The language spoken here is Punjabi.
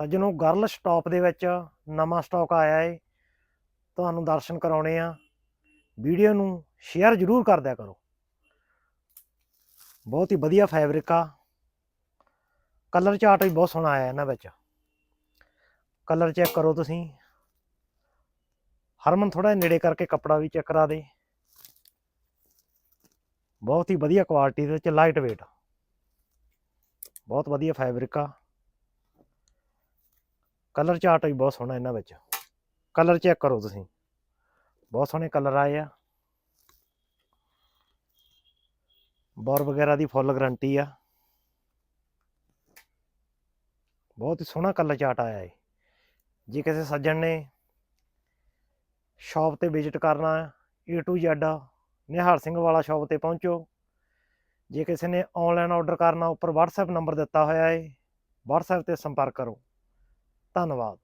ਸੱਜਣੋ ਗਰਲ ਸਟਾਪ ਦੇ ਵਿੱਚ ਨਵਾਂ ਸਟਾਕ ਆਇਆ ਏ। ਤੁਹਾਨੂੰ ਦਰਸ਼ਨ ਕਰਾਉਣੇ ਆ। ਵੀਡੀਓ ਨੂੰ ਸ਼ੇਅਰ ਜ਼ਰੂਰ ਕਰ ਦਿਆ ਕਰੋ। ਬਹੁਤ ਹੀ ਵਧੀਆ ਫੈਬਰਿਕ ਆ। ਕਲਰ ਚਾਰਟ ਵੀ ਬਹੁਤ ਸੋਹਣਾ ਆਇਆ ਇਹਨਾਂ ਵਿੱਚ। ਕਲਰ ਚੈੱਕ ਕਰੋ ਤੁਸੀਂ। ਹਰਮਨ ਥੋੜਾ ਨੇੜੇ ਕਰਕੇ ਕੱਪੜਾ ਵੀ ਚੈੱਕ ਕਰਾ ਦੇ। ਬਹੁਤ ਹੀ ਵਧੀਆ ਕੁਆਲਿਟੀ ਦੇ ਵਿੱਚ ਲਾਈਟ weight ਬਹੁਤ ਵਧੀਆ ਫੈਬਰਿਕ ਆ। ਕਲਰ ਚਾਰਟ ਵੀ ਬਹੁਤ ਸੋਹਣਾ ਇਹਨਾਂ ਵਿੱਚ। ਕਲਰ ਚੈੱਕ ਕਰੋ ਤੁਸੀਂ। ਬਹੁਤ ਸੋਹਣੇ ਕਲਰ ਆਏ ਆ। ਬੋਰ ਵਗੈਰਾ ਦੀ ਫੁੱਲ ਗਾਰੰਟੀ ਆ। ਬਹੁਤ ਹੀ ਸੋਹਣਾ ਕਲਰ ਚਾਰਟ ਆਇਆ ਹੈ ਜੇ ਕਿਸੇ ਸੱਜਣ ਨੇ ਸ਼ਾਪ ਤੇ ਵਿਜ਼ਿਟ ਕਰਨਾ ਹੈ A to Z, Nihal Singh ਵਾਲਾ ਸ਼ਾਪ ਤੇ ਪਹੁੰਚੋ। ਜੇ ਕਿਸੇ ਨੇ ਆਨਲਾਈਨ ਆਰਡਰ ਕਰਨਾ, ਉੱਪਰ WhatsApp ਨੰਬਰ ਦਿੱਤਾ ਹੋਇਆ ਹੈ WhatsApp ਤੇ ਸੰਪਰਕ ਕਰੋ। ったのは